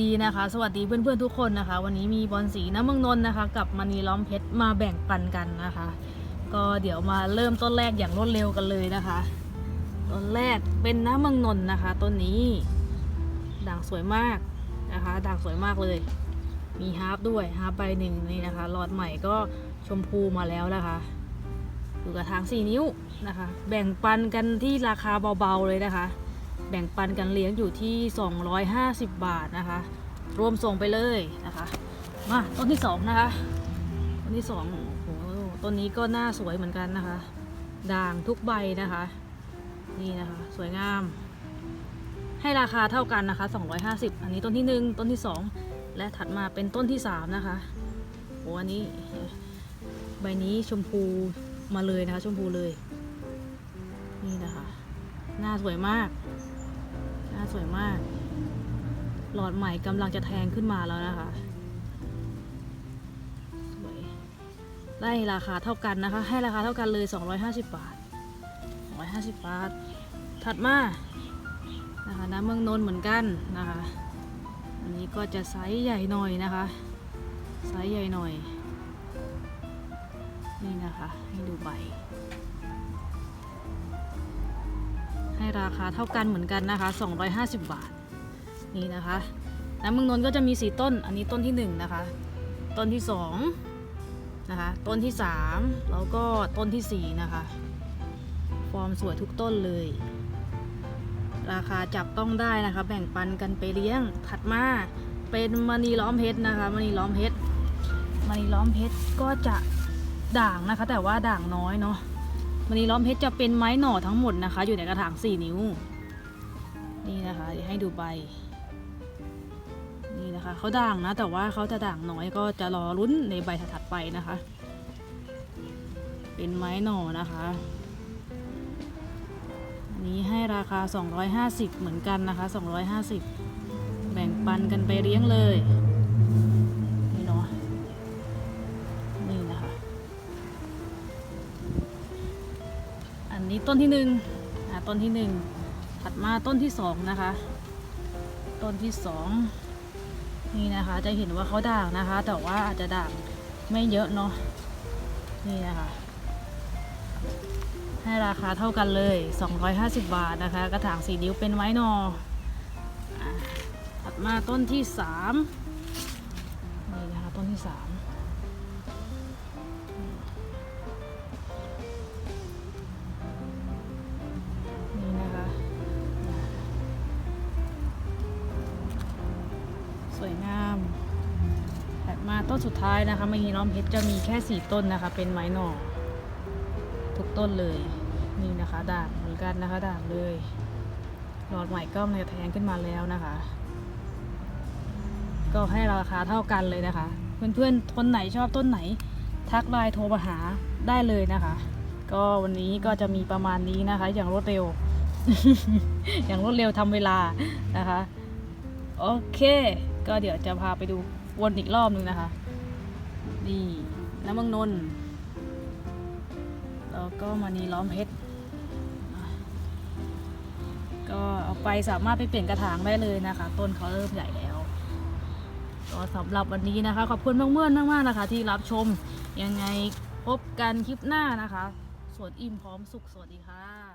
ดีนะคะ สวัสดีเพื่อนๆทุกคนนะคะ วันนี้มีบอลสีน้ำเมืองนนท์นะคะ กับมณีล้อมเพชรมาแบ่งปันกันนะคะ ก็เดี๋ยวมาเริ่มต้นแรกอย่างรวดเร็วกันเลยนะคะต้นแรกเป็นน้ำเมืองนนท์นะคะต้นนี้ด่างสวยมากนะคะ ด่างสวยมากเลย มีฮาร์ปด้วยฮาร์ปใบหนึ่งนี่นะคะหลอดใหม่ก็ชมพูมาแล้วนะคะอยู่กระถาง4นิ้วนะคะ แบ่งปันกันที่ราคาเบาๆเลยนะคะ บ่งปันกันเลี้ยงอยู่ที่ 250 บาทนะคะ รวมส่งไปเลยนะคะ มาต้นที่สองนะคะ ต้นที่สองโอ้โหต้นนี้ก็น่าสวยเหมือนกันนะคะ ด่างทุกใบนะคะ นี่นะคะ สวยงาม ให้ราคาเท่ากันนะคะ 250 อันนี้ต้นที่หนึ่งต้นที่สองและถัดมาเป็นต้นที่สามนะคะโอ้อันนี้ใบนี้ชมพูมาเลยนะคะ ชมพูเลย นี่นะคะ หน้าสวยมาก สวยมาก หลอดใหม่กำลังจะแทงขึ้นมาแล้วนะคะสวยได้ราคาเท่ากันนะคะ ให้ราคาเท่ากันเลย 250 บาท 250 บาท ถัดมานะคะน้ำเมืองนนท์เหมือนกันนะคะ อันนี้ก็จะไซส์ใหญ่หน่อยนะคะไซส์ใหญ่หน่อย นี่นะคะให้ดูใบ ให้ราคาเท่ากันเหมือนกันนะคะ 250 บาท นี่นะคะน้ำมืองนนก็จะมี 4 ต้น อันนี้ต้นที่ 1 นะคะ ต้นที่2นะคะ ต้นที่ 3 แล้วก็ต้นทีสี่ 4 นะคะ ฟอร์มสวยทุกต้นเลย ราคาจับต้องได้นะคะ แบ่งปันกันไปเลี้ยง ถัดมาเป็นมณีล้อมเพชรนะคะมณีล้อมเพชรมณีล้อมเพชรก็จะด่างนะคะ แต่ว่าด่างน้อยเนาะ มณีล้อมเพชรจะเป็นไม้หน่อทั้งหมดนะคะ อยู่ในกระถาง4 นิ้ว นี่นะคะเดี๋ยวให้ดูใบ นี่นะคะเขาด่างนะ แต่ว่าเขาจะด่างน้อยก็จะรอรุ้นในใบถัดไปนะคะ เป็นไม้หน่อนะคะอันนี้ให้ราคา 250 เหมือนกันนะคะ 250 แบ่งปันกันไปเลี้ยงเลย นนี้ต้นที่หนึ่งอ่าต้นที่หนึ่งถัดมาต้นที่สองนะคะ ต้นที่สองนี่นะคะจะเห็นว่าเขาด่างนะคะ แต่ว่าอาจจะด่างไม่เยอะเนาะนี่นะคะ ให้ราคาเท่ากันเลย 250 บาทนะคะ กระถางสีนิ้วเป็นไม้นออ่ถัดมาต้นที่สามนี่นะคะต้นที่สาม ต้นสุดท้ายนะคะมณีล้อมเพชรจะมีแค่สี่ต้นนะคะ เป็นไม้หน่อทุกต้นเลยนี่นะคะด่างเหมือนกันนะคะด่างเลยหลอดใหม่ก็มันจะแทงขึ้นมาแล้วนะคะ ก็ให้ราคาเท่ากันเลยนะคะ เพื่อนๆคนไหนชอบต้นไหน ทักไลน์โทรมาหาได้เลยนะคะ ก็วันนี้ก็จะมีประมาณนี้นะคะ อย่างรวดเร็ว อย่างรวดเร็วทำเวลานะคะ โอเค ก็เดี๋ยวจะพาไปดูวนอีกรอบนึงนะคะ นี่น้ำเมืองนนแล้วก็มานีล้อมเพชรก็เอาไปสามารถไปเปลี่ยนกระถางได้เลยนะคะ ต้นเขาเริ่มใหญ่แล้วก็สำหรับวันนี้นะคะ ขอบคุณเพื่อนมากๆนะคะ ที่รับชมยังไงพบกันคลิปหน้านะคะ สวนอิ่มพร้อมสุขสวัสดีค่ะ